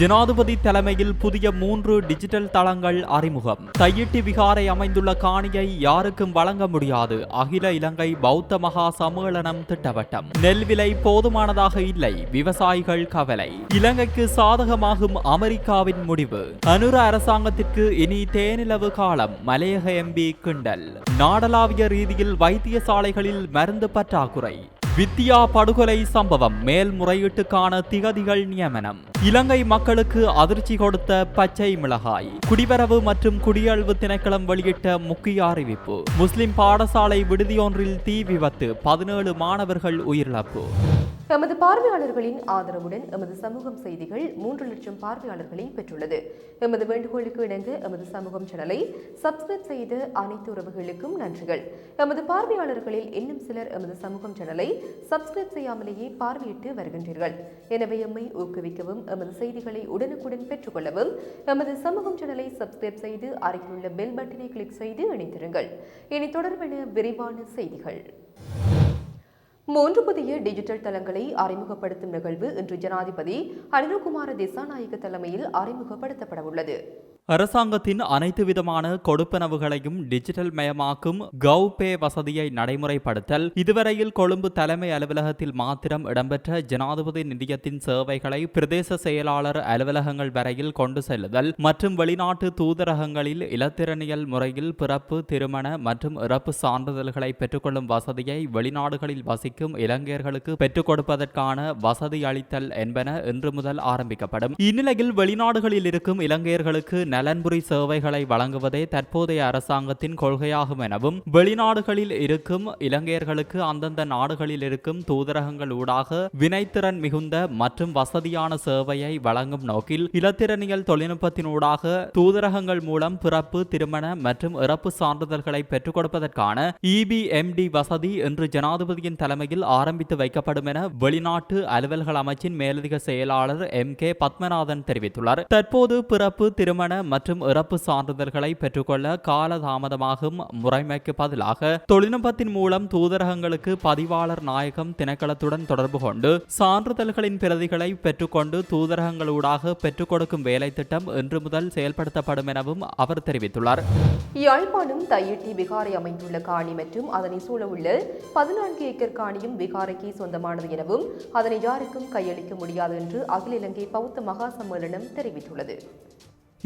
ஜனாதிபதி தலைமையில் புதிய மூன்று டிஜிட்டல் தளங்கள் அறிமுகம். தையிட்டி விகாரை அமைந்துள்ள காணியை யாருக்கும் வழங்க முடியாது. அகில இலங்கை பௌத்த மகா சம்மேளனம் திட்டவட்டம். நெல் விலை போதுமானதாக இல்லை. விவசாயிகள் கவலை. இலங்கைக்கு சாதகமாகும் அமெரிக்காவின் முடிவு. அனுர அரசாங்கத்திற்கு இனி தேனிலவு காலம். மலையக எம்பி கிண்டல். நாடளாவிய ரீதியில் வைத்தியசாலைகளில் மருந்து பற்றாக்குறை. வித்தியா படுகொலை சம்பவம் மேல்முறையீட்டுக்கான திகதிகள் நியமனம். இலங்கை மக்களுக்கு அதிர்ச்சி கொடுத்த பச்சை மிளகாய் குடிவரவு மற்றும் குடியல்வு திணைக்களம் வெளியிட்ட முக்கிய அறிவிப்பு. முஸ்லிம் பாடசாலை விடுதியொன்றில் தீ விபத்து பதினேழு மாணவர்கள் உயிரிழப்பு. எமது பார்வையாளர்களின் ஆதரவுடன் எமது சமூகம் செய்திகள் மூன்று லட்சம் பார்வையாளர்களை பெற்றுள்ளது. எமது வேண்டுகோளுக்கு இணங்க எமது சமூகம் சேனலை சப்ஸ்கிரைப் செய்த அனைத்து உறவுகளுக்கும் நன்றிகள். எமது பார்வையாளர்களில் இன்னும் சிலர் எமது சமூகம் சேனலை சப்ஸ்கிரைப் செய்யாமலேயே பார்வையிட்டு வருகின்றீர்கள். எனவே எம்மை ஊக்குவிக்கவும் எமது செய்திகளை உடனுக்குடன் பெற்றுக்கொள்ளவும் எமது சமூகம் சேனலை சப்ஸ்கிரைப் செய்து அருகிலுள்ள பெல் பட்டனை கிளிக் செய்து இணைத்திருங்கள் இனி தொடர்பென விரிவான செய்திகள். மூன்று புதிய டிஜிட்டல் தளங்களை அறிமுகப்படுத்தும் நிகழ்வு இன்று ஜனாதிபதி அனிருகுமார திசாநாயக்க தலைமையில் அறிமுகப்படுத்தப்படவுள்ளது. அரசாங்கத்தின் அனைத்து விதமான கொடுப்பனவுகளையும் டிஜிட்டல் மயமாக்கும் கவ் பே வசதியை நடைமுறைப்படுத்தல் இதுவரையில் கொழும்பு தலைமை அலுவலகத்தில் மாத்திரம் இடம்பெற்ற ஜனாதிபதி நிதியத்தின் சேவைகளை பிரதேச செயலாளர் அலுவலகங்கள் வரையில் கொண்டு செல்லுதல் மற்றும் வெளிநாட்டு தூதரகங்களில் இலத்திரனியல் முறையில் பிறப்பு திருமண மற்றும் இறப்பு சான்றிதழ்களை பெற்றுக்கொள்ளும் வசதியை வெளிநாடுகளில் வசிக்கும் இலங்கையர்களுக்கு பெற்றுக் கொடுப்பதற்கான வசதி அளித்தல் என்பன இன்று முதல் ஆரம்பிக்கப்படும். இந்நிலையில் வெளிநாடுகளில் இருக்கும் இலங்கையர்களுக்கு நலன்புரி சேவைகளை வழங்குவதே தற்போதைய அரசாங்கத்தின் கொள்கையாகும் எனவும் வெளிநாடுகளில் இருக்கும் இலங்கையர்களுக்கு அந்தந்த நாடுகளில் இருக்கும் தூதரகங்கள் ஊடாக வினைத்திறன் மிகுந்த மற்றும் வசதியான சேவையை வழங்கும் நோக்கில் இலத்திரனியல் தொழில்நுட்பத்தினூடாக தூதரகங்கள் மூலம் பிறப்பு திருமண மற்றும் இறப்பு சான்றிதழ்களை பெற்றுக் கொடுப்பதற்கான இபிஎம்டி வசதி இன்று ஜனாதிபதியின் தலைமையில் ஆரம்பித்து வைக்கப்படும் என வெளிநாட்டு அலுவல்கள் அமைச்சின் மேலதிக செயலாளர் எம் கே பத்மநாதன் தெரிவித்துள்ளார். தற்போது பிறப்பு திருமண மற்றும் இறப்பு சான்றிதழ்களை பெற்றுக்கொள்ள காலதாமதமாகும் முறைமைக்கு பதிலாக தொழில்நுட்பத்தின் மூலம் தூதரகங்களுக்கு பதிவாளர் நாயகம் திணைக்களத்துடன் தொடர்பு கொண்டு சான்றிதழ்களின் பிரதிகளை பெற்றுக்கொண்டு தூதரகங்களூடாக பெற்றுக் கொடுக்கும் வேலை திட்டம் இன்று முதல் செயல்படுத்தப்படும் எனவும் அவர் தெரிவித்துள்ளார். யாழ்ப்பாணம் தையிட்டி விகாரை அமைந்துள்ள காணி மற்றும் அதனை சூழவுள்ள பதினான்கு ஏக்கர் காணியும் விகாரைக்கு சொந்தமானது எனவும் அதனை யாருக்கும் கையளிக்க முடியாது என்று அகில இலங்கை பௌத்த மகா சம்மேளனம் தெரிவித்துள்ளது.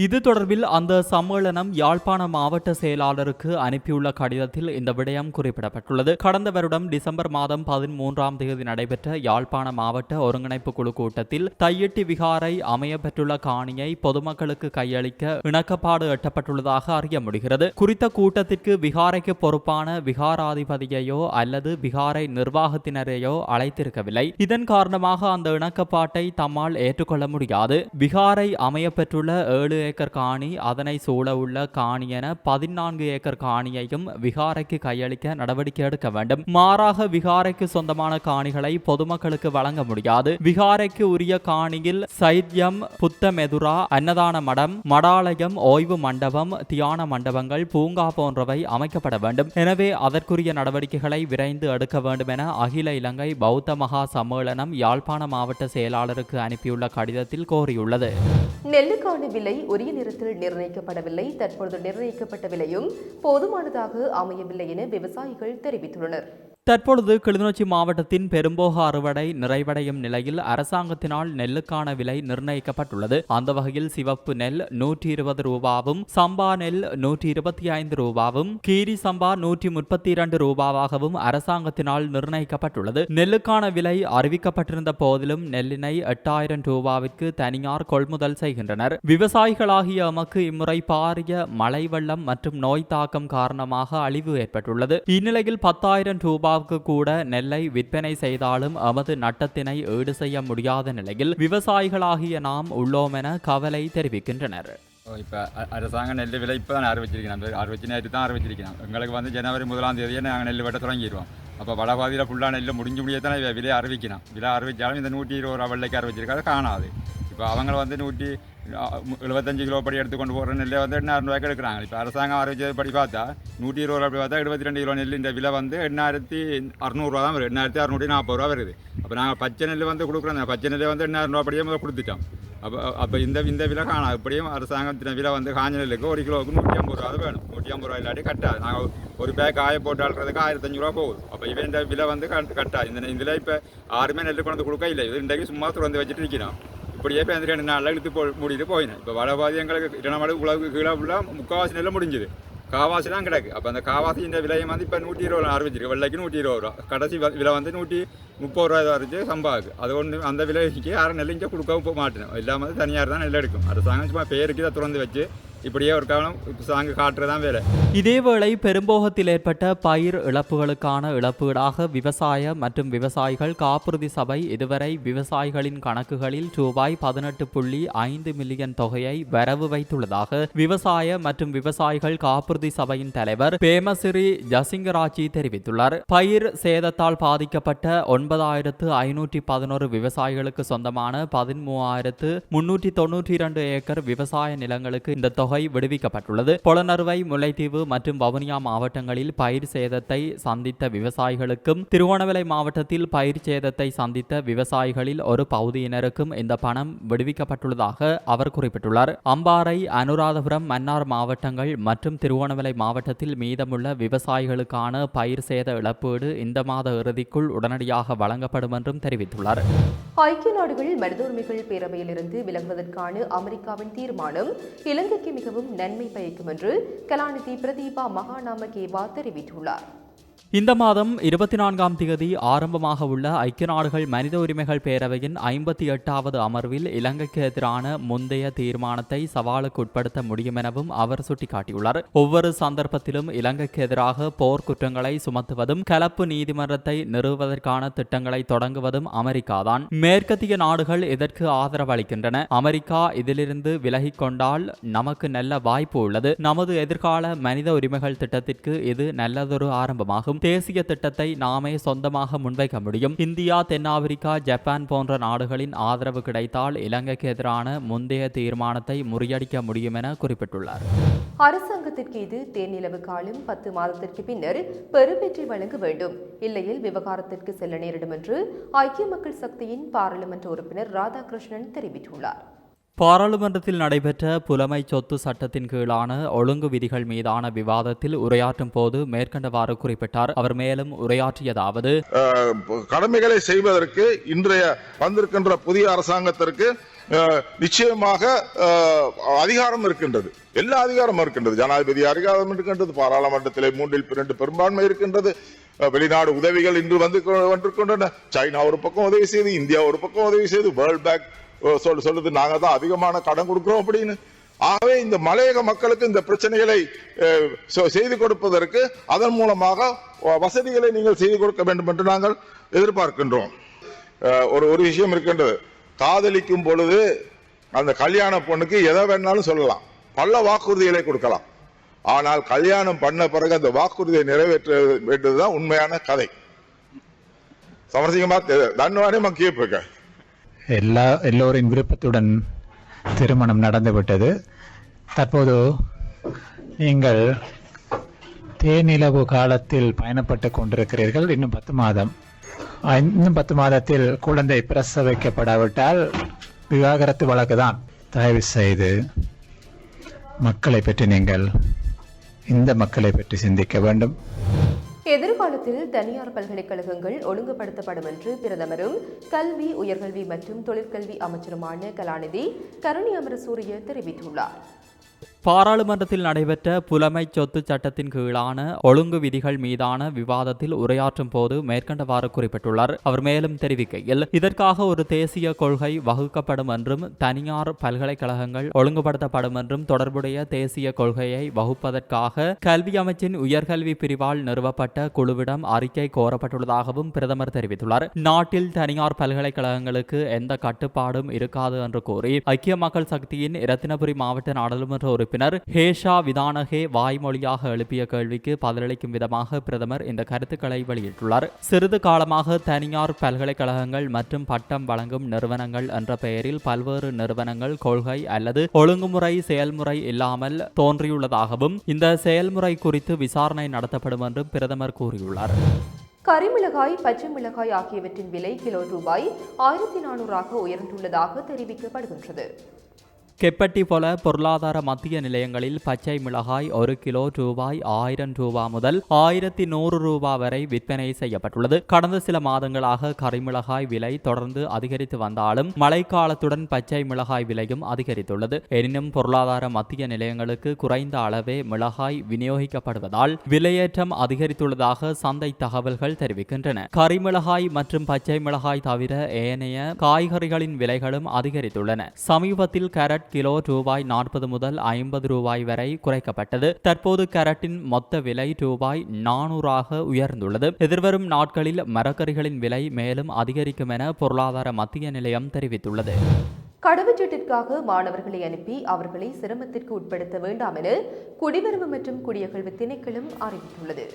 இது தொடர்பில் அந்த சம்மேளனம் யாழ்ப்பாண மாவட்ட செயலாளருக்கு அனுப்பியுள்ள கடிதத்தில் இந்த விடயம் குறிப்பிடப்பட்டுள்ளது. கடந்த வருடம் டிசம்பர் மாதம் பதிமூன்றாம் தேதி நடைபெற்ற யாழ்ப்பாண மாவட்ட ஒருங்கிணைப்பு குழு கூட்டத்தில் தையெட்டி விகாரை அமைய பெற்றுள்ள காணியை பொதுமக்களுக்கு கையளிக்க இணக்கப்பாடு எட்டப்பட்டுள்ளதாக அறிய முடிகிறது. குறித்த கூட்டத்திற்கு விகாரைக்கு பொறுப்பான விகாராதிபதியையோ அல்லது விகாரை நிர்வாகத்தினரையோ அழைத்திருக்கவில்லை. இதன் காரணமாக அந்த இணக்கப்பாட்டை தம்மால் ஏற்றுக்கொள்ள முடியாது. விகாரை அமையப்பெற்றுள்ள ஏழு ஏக்கர் காணி அதனை சூழ உள்ள காணி என பதினான்கு ஏக்கர் காணியையும் விகாரைக்கு கையளிக்க நடவடிக்கை எடுக்க வேண்டும். மாறாக விகாரைக்கு சொந்தமான காணிகளை பொதுமக்களுக்கு வழங்க முடியாது. விகாரைக்கு உரிய காணியில் சைத்யம் புத்தமெதுரா அன்னதான மடம் மடாலயம் ஓய்வு மண்டபம் தியான மண்டபங்கள் பூங்கா போன்றவை அமைக்கப்பட வேண்டும். எனவே அதற்குரிய நடவடிக்கைகளை விரைந்து எடுக்க வேண்டும் என அகில இலங்கை பௌத்த மகா சம்மேளனம் யாழ்ப்பாண மாவட்ட செயலாளருக்கு அனுப்பியுள்ள கடிதத்தில் கோரியுள்ளது. நெல்லுக்கான விலை உரிய நேரத்தில் நிர்ணயிக்கப்படவில்லை. தற்பொழுது நிர்ணயிக்கப்பட்ட விலையும் போதுமானதாக அமையவில்லை என விவசாயிகள் தெரிவித்துள்ளனர். தற்பொழுது கிளிநொச்சி மாவட்டத்தின் பெரும்போக அறுவடை நிறைவடையும் நிலையில் அரசாங்கத்தினால் நெல்லுக்கான விலை நிர்ணயிக்கப்பட்டுள்ளது. அந்த வகையில் சிவப்பு நெல் நூற்றி இருபது ரூபாவும் சம்பா நெல் நூற்றி இருபத்தி ஐந்து ரூபாவும் கீரி சம்பா நூற்றி முப்பத்தி இரண்டு ரூபாவாகவும் அரசாங்கத்தினால் நிர்ணயிக்கப்பட்டுள்ளது. நெல்லுக்கான விலை அறிவிக்கப்பட்டிருந்த போதிலும் நெல்லினை எட்டாயிரம் ரூபாவிற்கு தனியார் கொள்முதல் செய்கின்றனர். விவசாயிகளாகிய எமக்கு இம்முறை பாரிய மழை வெள்ளம் மற்றும் நோய் தாக்கம் காரணமாக அழிவு ஏற்பட்டுள்ளது. இந்நிலையில் பத்தாயிரம் ரூபாய் ரூபாவுக்கு கூட நெல்லை விற்பனை செய்தாலும் எமது நட்டத்தினை ஈடு செய்ய முடியாத நிலையில் விவசாயிகளாகிய நாம் உள்ளோம் என கவலை தெரிவிக்கின்றனர். இப்போ அரசாங்கம் நெல் விலை இப்போ தான் அறிவிச்சிருக்கணும் அந்த அறிவிச்சு நேற்று தான் அறிவிச்சிருக்கணும் எங்களுக்கு வந்து ஜனவரி முதலாம் தேதியே நாங்கள் நெல் வெட்ட தொடங்கிடுவோம் அப்போ வடபாதியில் ஃபுல்லாக நெல் முடிஞ்சு முடிய தான் விலை அறிவிக்கணும். விலை அறிவிச்சாலும் இந்த நூற்றி இருபது ரூபா வெள்ளைக்கு அறிவிச்சிருக்காது காணாது. இப்போ அவங்க வந்து நூற்றி எழுபத்தஞ்சு கிலோ படி எடுத்து கொண்டு போகிற நெல்லை வந்து எண்ணாயிரம் ரூபாய்க்கு எடுக்கிறாங்க இப்போ அரசாங்கம் அறிவிச்சது படி பார்த்தா நூற்றி இருபது ரூபா அப்படி பார்த்தா எழுபத்தி ரெண்டு கிலோ நெல் இந்த விலை வந்து எண்ணாயிரத்தி அறநூறுவா தான் வருது எண்ணாயிரத்தி அறநூற்றி நாற்பது ரூபா வருது அப்போ நாங்கள் பச்சை நெல் வந்து கொடுக்குறோம் பச்சை நெல் வந்து எண்ணாயிரம் ரூபா படியே முதல் கொடுத்துட்டோம் அப்போ அப்போ இந்த இந்த விலை காணும் இப்படியும் அரசாங்கத்தின் விலை வந்து காஞ்ச நெல்லுக்கு ஒரு கிலோவுக்கு நூற்றி ஐம்பது ரூபா வேணும் நூற்றி ஐம்பது ரூபா இல்லாட்டி கட்டாது நாங்கள் ஒரு பேக் காய போட்டு அழுறதுக்கு ஆயிரத்தஞ்சு ரூபா போகுது அப்போ இவன் இந்த விலை வந்து கட்- கட்டாது இந்த இதில் இப்போ யாருமே நெல் கொண்டு கொடுக்க இல்லை இது இன்றைக்கு சும்மா திறந்து வச்சுட்டு நிற்கிறோம் இப்படியே இப்போ ரெண்டு நாளில் இழுத்து போ மூடிட்டு போயினேன். இப்போ வடபாதி எங்களுக்கு இரண்டு உலகு கீழே ஃபுல்லாக முக்கால்வாசி நெல்லை முடிஞ்சுது. காவாசி தான் கிடக்கு. அப்போ அந்த காவாசியின் விலையை வந்து இப்போ நூற்றி இருபது ரூபா ஆரம்பிச்சிருக்கு. வெள்ளைக்கு நூற்றி இருபது ரூபா. கடைசி விலை வந்து நூற்றி முப்பது ரூபா வரைச்சு சம்பாவுக்கு அது ஒன்று அந்த விலைக்கு யாரும் நெல் இங்கே கொடுக்கவும் போக மாட்டேன் இல்லாமல் தனியார் தான் நெல் எடுக்கும். அரசாங்கம் சும்மா பேருக்கு தான் திறந்து வச்சு இப்படியே ஒரு காலம் சாங்கு காட்டுறதான் வேலை. இதேவேளை பெரும்போகத்தில் ஏற்பட்ட பயிர் இழப்புகளுக்கான இழப்பீடாக விவசாய மற்றும் விவசாயிகள் காப்புறுதி சபை இதுவரை விவசாயிகளின் கணக்குகளில் ரூபாய் பதினெட்டு புள்ளி ஐந்து மில்லியன் தொகையை வரவு வைத்துள்ளதாக விவசாய மற்றும் விவசாயிகள் காப்புறுதி சபையின் தலைவர் பேமசிறி ஜசிங்கராஜி தெரிவித்துள்ளார். பயிர் சேதத்தால் பாதிக்கப்பட்ட ஒன்பதாயிரத்து ஐநூற்றி பதினோரு விவசாயிகளுக்கு சொந்தமான பதிமூவாயிரத்து முன்னூற்றி தொன்னூற்றி இரண்டு ஏக்கர் விவசாய நிலங்களுக்கு இந்த தொகை தொகை விடுவிக்கப்பட்டுள்ளது. பொலனறுவை முல்லைத்தீவு மற்றும் வவுனியா மாவட்டங்களில் பயிர் சேதத்தை சந்தித்த விவசாயிகளுக்கும் திருவோணமலை மாவட்டத்தில் பயிர் சேதத்தை சந்தித்த விவசாயிகளில் ஒரு பகுதியினருக்கும் இந்த பணம் விடுவிக்கப்பட்டுள்ளதாக அவர் குறிப்பிட்டுள்ளார். அம்பாறை அனுராதபுரம் மன்னார் மாவட்டங்கள் மற்றும் திருவோணமலை மாவட்டத்தில் மீதமுள்ள விவசாயிகளுக்கான பயிர் சேத இழப்பீடு இந்த மாத இறுதிக்குள் உடனடியாக வழங்கப்படும் என்றும் தெரிவித்துள்ளார். ஐக்கிய நாடுகள் மனித உரிமைகள் பேரவையிலிருந்து விலகுவதற்கான அமெரிக்காவின் தீர்மானம் இலங்கைக்கு மிகவும் நன்மை பயக்கும் என்று கலாநிதி பிரதீபா மகாநாமகேவா தெரிவித்துள்ளார். இந்த மாதம் இருபத்தி நான்காம் தேதி ஆரம்பமாக உள்ள ஐக்கிய நாடுகள் மனித உரிமைகள் பேரவையின் ஐம்பத்தி எட்டாவது அமர்வில் இலங்கைக்கு எதிரான முந்தைய தீர்மானத்தை சவாலுக்கு உட்படுத்த முடியும் எனவும் அவர் சுட்டிக்காட்டியுள்ளார். ஒவ்வொரு சந்தர்ப்பத்திலும் இலங்கைக்கு எதிராக போர் குற்றங்களை சுமத்துவதும் கலப்பு நீதிமன்றத்தை நிறுவுவதற்கான திட்டங்களை தொடங்குவதும் அமெரிக்காதான். மேற்கத்திய நாடுகள் இதற்கு ஆதரவு அளிக்கின்றன? அமெரிக்கா இதிலிருந்து விலகிக் கொண்டால் நமக்கு நல்ல வாய்ப்பு உள்ளது. நமது எதிர்கால மனித உரிமைகள் திட்டத்திற்கு இது நல்லதொரு ஆரம்பமாகும். தேசிய திட்டத்தை நாமே சொந்தமாக முன்வைக்க முடியும். இந்தியா தென்னாப்பிரிக்கா ஜப்பான் போன்ற நாடுகளின் ஆதரவு கிடைத்தால் இலங்கைக்கு எதிரான முந்தைய தீர்மானத்தை முறியடிக்க முடியும் என குறிப்பிட்டுள்ளார். அரசாங்கத்திற்கு இது தேர்நிலவு காலம் பத்து மாதத்திற்கு பின்னர் பெருவெற்றி வழங்க வேண்டும். இல்லையில் விவகாரத்திற்கு செல்ல நேரிடும் என்று ஐக்கிய மக்கள் சக்தியின் பாராளுமன்ற உறுப்பினர் ராதாகிருஷ்ணன் தெரிவித்துள்ளார். பாராளுமன்றத்தில் நடைபெற்ற புலமை சொத்து சட்டத்தின் கீழான ஒழுங்கு விதிகள் மீதான விவாதத்தில் உரையாற்றும் போது மேற்கண்டவாறு குறிப்பிட்டார். அவர் மேலும் உரையாற்றியதாவது கடமைகளை செய்வதற்கு இன்றைய வந்திருக்கின்ற புதிய அரசாங்கத்திற்கு நிச்சயமாக அதிகாரம் இருக்கின்றது. எல்லா அதிகாரமும் இருக்கின்றது. ஜனாதிபதி அதிகாரம் இருக்கின்றது பாராளுமன்றத்திலே மூன்றில் இரண்டு பெரும்பான்மை இருக்கின்றது. வெளிநாடு உதவிகள் இன்று வந்து கொ- கொண்டிருக்கின்றன சைனா ஒரு பக்கம் உதவி செய்து இந்தியா ஒரு பக்கம் உதவி செய்து வேர்ல்ட் பேங்க் சொல் சொல்லுது நாங்க தான் அதிகமான கடன் கொடுக்குறோம் அப்படின்னு. ஆகவே இந்த மலையக மக்களுக்கு இந்த பிரச்சனைகளை செய்து கொடுப்பதற்கு அதன் மூலமாக வசதிகளை நீங்கள் செய்து கொடுக்க வேண்டும் என்று நாங்கள் எதிர்பார்க்கின்றோம். ஒரு ஒரு விஷயம் இருக்கின்றது. காதலிக்கும் பொழுது அந்த கல்யாண பொண்ணுக்கு எதை வேணாலும் சொல்லலாம். பல வாக்குறுதிகளை கொடுக்கலாம். ஆனால் கல்யாணம் பண்ண பிறகு அந்த வாக்குறுதியை நிறைவேற்ற வேண்டியதுதான் உண்மையான கதை. சமரசிங்கமா தன்வானே மக்கிய எல்லா எல்லோரின் விருப்பத்துடன் திருமணம் நடந்துவிட்டது. தற்போது நீங்கள் தேனிலவு காலத்தில் பயணப்பட்டு கொண்டிருக்கிறீர்கள். இன்னும் பத்து மாதம். இன்னும் பத்து மாதத்தில் குழந்தை பிரசவிக்கப்படாவிட்டால் விவாகரத்து வழக்கு தான் தயவு செய்து மக்களை பற்றி நீங்கள் இந்த மக்களை பற்றி சிந்திக்க வேண்டும். எதிர்காலத்தில் தனியார் பல்கலைக்கழகங்கள் ஒழுங்குபடுத்தப்படும் என்று பிரதமரும் கல்வி உயர்கல்வி மற்றும் தொழிற்கல்வி அமைச்சருமான கலாநிதி கருணி அமரசூரிய தெரிவித்துள்ளார். பாராளுமன்றத்தில் நடைபெற்ற புலமை சொத்து சட்டத்தின் கீழான ஒழுங்கு விதிகள் மீதான விவாதத்தில் உரையாற்றும் போது மேற்கண்டவாறு குறிப்பிட்டுள்ளார். அவர் மேலும் தெரிவிக்கையில் இதற்காக ஒரு தேசிய கொள்கை வகுக்கப்படும் என்றும் தனியார் பல்கலைக்கழகங்கள் ஒழுங்குபடுத்தப்படும் என்றும் தொடர்புடைய தேசிய கொள்கையை வகுப்பதற்காக கல்வி அமைச்சின் உயர்கல்வி பிரிவால் நிறுவப்பட்ட குழுவிடம் அறிக்கை கோரப்பட்டுள்ளதாகவும் பிரதமர் தெரிவித்துள்ளார். நாட்டில் தனியார் பல்கலைக்கழகங்களுக்கு எந்த கட்டுப்பாடும் இருக்காது என்று கூறி ஐக்கிய மக்கள் சக்தியின் இரத்தினபுரி மாவட்ட நாடாளுமன்ற உறுப்பினர் உறுப்பினர் ஹேஷா விதானகே வாய்மொழியாக எழுப்பிய கேள்விக்கு பதிலளிக்கும் விதமாக பிரதமர் இந்த கருத்துக்களை வெளியிட்டுள்ளார். சிறிது காலமாக தனியார் பல்கலைக்கழகங்கள் மற்றும் பட்டம் வழங்கும் நிறுவனங்கள் என்ற பெயரில் பல்வேறு நிறுவனங்கள் கொள்கை அல்லது ஒழுங்குமுறை செயல்முறை இல்லாமல் தோன்றியுள்ளதாகவும் இந்த செயல்முறை குறித்து விசாரணை நடத்தப்படும் என்றும் பிரதமர் கூறியுள்ளார். கரிமிளகாய் பச்சை மிளகாய் ஆகியவற்றின் விலை கிலோ ரூபாய் ஆயிரத்தி நானூறாக உயர்ந்துள்ளதாக தெரிவிக்கப்படுகின்றது. கெப்பட்டி போல பொருளாதார மத்திய நிலையங்களில் பச்சை மிளகாய் ஒரு கிலோ ரூபாய் ஆயிரம் ரூபாய் முதல் ஆயிரத்தி நூறு ரூபாய் வரை விற்பனை செய்யப்பட்டுள்ளது. கடந்த சில மாதங்களாக கரிமிளகாய் விலை தொடர்ந்து அதிகரித்து வந்தாலும் மழைக்காலத்துடன் பச்சை மிளகாய் விலையும் அதிகரித்துள்ளது. எனினும் பொருளாதார மத்திய நிலையங்களுக்கு குறைந்த அளவே மிளகாய் விநியோகிக்கப்படுவதால் விலையேற்றம் அதிகரித்துள்ளதாக சந்தை தகவல்கள் தெரிவிக்கின்றன. கரிமிளகாய் மற்றும் பச்சை மிளகாய் தவிர ஏனைய காய்கறிகளின் விலைகளும் அதிகரித்துள்ளன. சமீபத்தில் கேரட் கிலோ ரூபாய் நாற்பது முதல் ஐம்பது ரூபாய் வரை குறைக்கப்பட்டது. தற்போது கேரட்டின் மொத்த விலை ரூபாய் நானூறாக உயர்ந்துள்ளது. எதிர்வரும் நாட்களில் மரக்கறிகளின் விலை மேலும் அதிகரிக்கும் என பொருளாதார மத்திய நிலையம் தெரிவித்துள்ளது. கடவுச்சீட்டிற்காக மாணவர்களை அனுப்பி அவர்களை சிரமத்திற்கு உட்படுத்த வேண்டாம் என குடிவரவு மற்றும் குடியகழ்வு திணைக்களம் அறிவித்துள்ளது.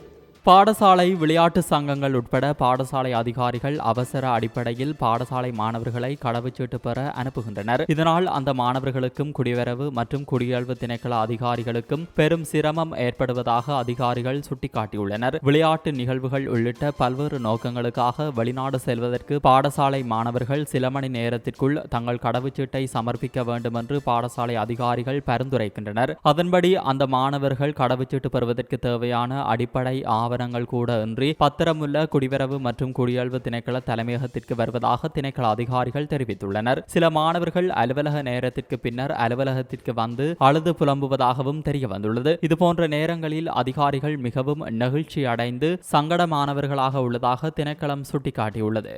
பாடசாலை விளையாட்டு சங்கங்கள் உட்பட பாடசாலை அதிகாரிகள் அவசர அடிப்படையில் பாடசாலை மாணவர்களை கடவுச்சீட்டு பெற அனுப்புகின்றனர். இதனால் அந்த மாணவர்களுக்கும் குடிவரவு மற்றும் குடியேழ்வு திணைக்கள அதிகாரிகளுக்கும் பெரும் சிரமம் ஏற்படுவதாக அதிகாரிகள் சுட்டிக்காட்டியுள்ளனர். விளையாட்டு நிகழ்வுகள் உள்ளிட்ட பல்வேறு நோக்கங்களுக்காக வெளிநாடு செல்வதற்கு பாடசாலை மாணவர்கள் சில மணி நேரத்திற்குள் தங்கள் கடவுச்சீட்டை சமர்ப்பிக்க வேண்டும் என்று பாடசாலை அதிகாரிகள் பரிந்துரைக்கின்றனர். அதன்படி அந்த மாணவர்கள் கடவுச்சீட்டு பெறுவதற்கு தேவையான அடிப்படை ஆவணங்கள் கூட இன்றி பத்திரமுள்ள குடிவரவு மற்றும் குடியல்வு திணைக்கள தலைமையகத்திற்கு வருவதாக திணைக்கள அதிகாரிகள் தெரிவித்துள்ளனர். சில மாணவர்கள் அலுவலக நேரத்திற்கு பின்னர் அலுவலகத்திற்கு வந்து அழுது புலம்புவதாகவும் தெரிய வந்துள்ளது இதுபோன்ற நேரங்களில் அதிகாரிகள் மிகவும் நெகிழ்ச்சி அடைந்து சங்கடமானவர்களாக உள்ளதாக திணைக்களம் சுட்டிக்காட்டியுள்ளது.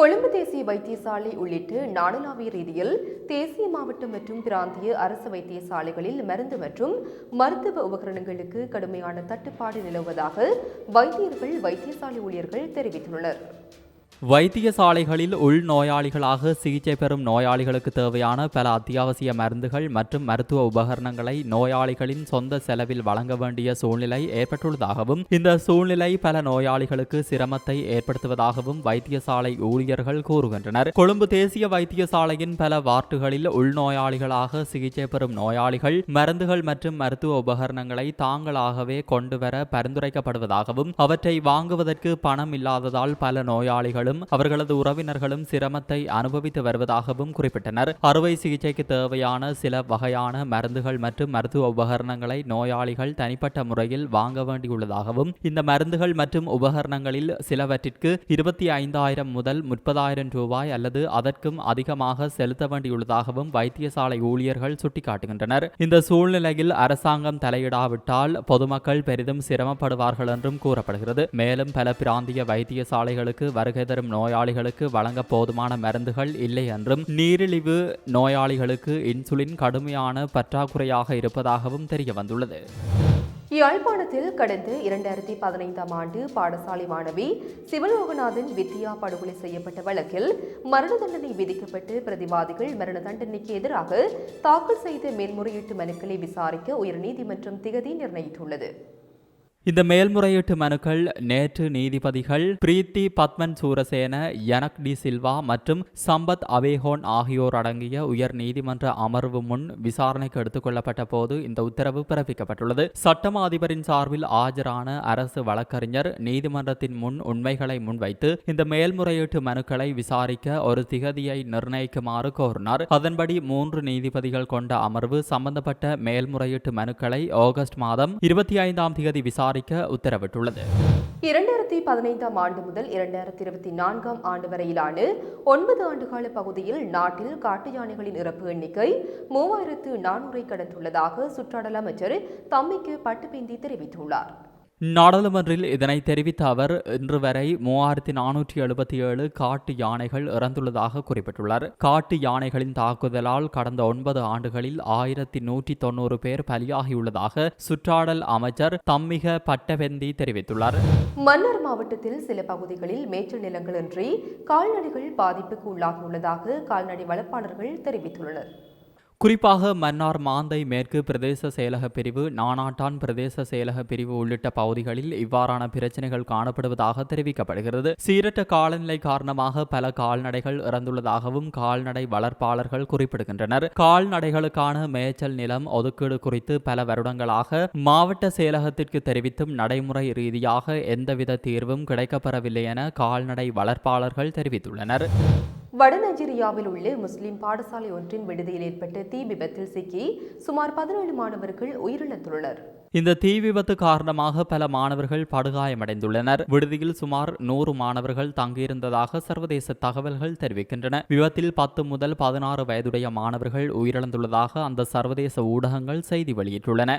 கொழும்பு தேசிய வைத்தியசாலை உள்ளிட்டு நாடளாவிய ரீதியில் தேசிய மாவட்டம் மற்றும் பிராந்திய அரசு வைத்தியசாலைகளில் மருந்து மற்றும் மருத்துவ உபகரணங்களுக்கு கடுமையான தட்டுப்பாடு நிலவுவதாக வைத்தியர்கள் வைத்தியசாலை ஊழியர்கள் தெரிவித்துள்ளனர். வைத்தியசாலைகளில் உள் நோயாளிகளாக சிகிச்சை பெறும் நோயாளிகளுக்கு தேவையான பல அத்தியாவசிய மருந்துகள் மற்றும் மருத்துவ உபகரணங்களை நோயாளிகளின் சொந்த செலவில் வழங்க வேண்டிய சூழ்நிலை ஏற்பட்டுள்ளதாகவும் இந்த சூழ்நிலை பல நோயாளிகளுக்கு சிரமத்தை ஏற்படுத்துவதாகவும் வைத்தியசாலை ஊழியர்கள் கூறுகின்றனர். கொழும்பு தேசிய வைத்தியசாலையின் பல வார்டுகளில் உள்நோயாளிகளாக சிகிச்சை பெறும் நோயாளிகள் மருந்துகள் மற்றும் மருத்துவ உபகரணங்களை தாங்களாகவே கொண்டுவர பரிந்துரைக்கப்படுவதாகவும் அவற்றை வாங்குவதற்கு பணம் இல்லாததால் பல நோயாளிகள் நோயாளிகளும் அவர்களது உறவினர்களும் சிரமத்தை அனுபவித்து வருவதாகவும் குறிப்பிட்டனர். அறுவை சிகிச்சைக்கு தேவையான சில வகையான மருந்துகள் மற்றும் மருத்துவ உபகரணங்களை நோயாளிகள் தனிப்பட்ட முறையில் வாங்க வேண்டியுள்ளதாகவும் இந்த மருந்துகள் மற்றும் உபகரணங்களில் சிலவற்றிற்கு இருபத்தி ஐந்தாயிரம் முதல் முப்பதாயிரம் ரூபாய் அல்லது அதற்கும் அதிகமாக செலுத்த வேண்டியுள்ளதாகவும் வைத்தியசாலை ஊழியர்கள் சுட்டிக்காட்டுகின்றனர். இந்த சூழ்நிலையில் அரசாங்கம் தலையிடாவிட்டால் பொதுமக்கள் பெரிதும் சிரமப்படுவார்கள் என்றும் கூறப்படுகிறது. மேலும் பல பிராந்திய வைத்தியசாலைகளுக்கு வருகை தரும் நோயாளிகளுக்கு வழங்க போதுமான மருந்துகள் இல்லை என்றும் நீரிழிவு நோயாளிகளுக்கு இன்சுலின் கடுமையான பற்றாக்குறையாக இருப்பதாகவும் தெரிய வந்துள்ளது. யாழ்ப்பாணத்தில் கடந்த இரண்டாயிரத்தி பதினைந்தாம் ஆண்டு பாடசாலை மாணவி சிவலோகநாதன் வித்யா படுகொலை செய்யப்பட்ட வழக்கில் மரண தண்டனை விதிக்கப்பட்டு பிரதிவாதிகள் மரண தண்டனைக்கு எதிராக தாக்கல் செய்த மேல்முறையீட்டு மனுக்களை விசாரிக்க உயர்நீதிமன்றம் திகதி நிர்ணயித்துள்ளது. இந்த மேல்முறையீட்டு மனுக்கள் நேற்று நீதிபதிகள் பிரீத்தி பத்மன் சூரசேன யனக் டி சில்வா மற்றும் சம்பத் அவேஹோன் ஆகியோர் அடங்கிய உயர் நீதிமன்ற அமர்வு முன் விசாரணைக்கு எடுத்துக் கொள்ளப்பட்ட போது இந்த உத்தரவு பிறப்பிக்கப்பட்டுள்ளது. சட்டமா அதிபரின் சார்பில் ஆஜரான அரசு வழக்கறிஞர் நீதிமன்றத்தின் முன் உண்மைகளை முன்வைத்து இந்த மேல்முறையீட்டு மனுக்களை விசாரிக்க ஒரு திகதியை நிர்ணயிக்குமாறு கோரினார். அதன்படி மூன்று நீதிபதிகள் கொண்ட அமர்வு சம்பந்தப்பட்ட மேல்முறையீட்டு மனுக்களை ஆகஸ்ட் மாதம் இருபத்தி ஐந்தாம் திகதி விசாரிக்க உத்தரவிட்டுள்ளது. இரண்டாயிரத்தி பதினைந்தாம் ஆண்டு முதல் இரண்டாயிரத்தி இருபத்தி நான்காம் ஆண்டு வரையிலான ஒன்பது ஆண்டுகால பகுதியில் நாட்டில் காட்டு யானைகளின் இறப்பு எண்ணிக்கை மூவாயிரத்து நானூறை கடந்துள்ளதாக சுற்றாடல் அமைச்சர் தம்மிக்கு பட்டுப்பிந்தி தெரிவித்துள்ளார். நாடாளுமன்றில் இதனை தெரிவித்த அவர் இன்று வரை மூவாயிரத்தி நானூற்றி எழுபத்தி ஏழு காட்டு யானைகள் இறந்துள்ளதாக குறிப்பிட்டுள்ளார். காட்டு யானைகளின் தாக்குதலால் கடந்த ஒன்பது ஆண்டுகளில் ஆயிரத்தி நூற்றி தொண்ணூறு பேர் பலியாகியுள்ளதாக சுற்றாடல் அமைச்சர் தம்மிக பட்டவெந்தி தெரிவித்துள்ளார். மன்னார் மாவட்டத்தில் சில பகுதிகளில் மேய்ச்சல் நிலங்களின்றி கால்நடைகள் பாதிப்புக்கு உள்ளாகியுள்ளதாக கால்நடை வளர்ப்பாளர்கள் தெரிவித்துள்ளனர். குறிப்பாக மன்னார் மாந்தை மேற்கு பிரதேச செயலக பிரிவு நானாட்டான் பிரதேச செயலக பிரிவு உள்ளிட்ட பகுதிகளில் இவ்வாறான பிரச்சனைகள் காணப்படுவதாக தெரிவிக்கப்படுகிறது. சீரற்ற காலநிலை காரணமாக பல கால்நடைகள் இறந்துள்ளதாகவும் கால்நடை வளர்ப்பாளர்கள் குறிப்பிடுகின்றனர். கால்நடைகளுக்கான மேய்ச்சல் நிலம் ஒதுக்கீடு குறித்து பல வருடங்களாக மாவட்ட செயலகத்திற்கு தெரிவித்தும் நடைமுறை ரீதியாக எந்தவித தீர்வும் கிடைக்கப்பெறவில்லை என கால்நடை வளர்ப்பாளர்கள் தெரிவித்துள்ளனர். வட நைஜீரியாவில் உள்ள முஸ்லிம் பாடசாலை ஒன்றின் விடுதியில் ஏற்பட்ட தீ விபத்தில் சிக்கி சுமார் பதினேழு மாணவர்கள் உயிரிழந்துள்ளனர். இந்த தீ விபத்து காரணமாக பல மாணவர்கள் படுகாயமடைந்துள்ளனர். விடுதியில் சுமார் நூறு மாணவர்கள் தங்கியிருந்ததாக சர்வதேச தகவல்கள் தெரிவிக்கின்றன. விபத்தில் பத்து முதல் பதினாறு வயதுடைய மாணவர்கள் உயிரிழந்துள்ளதாக அந்த சர்வதேச ஊடகங்கள் செய்தி வெளியிட்டுள்ளன.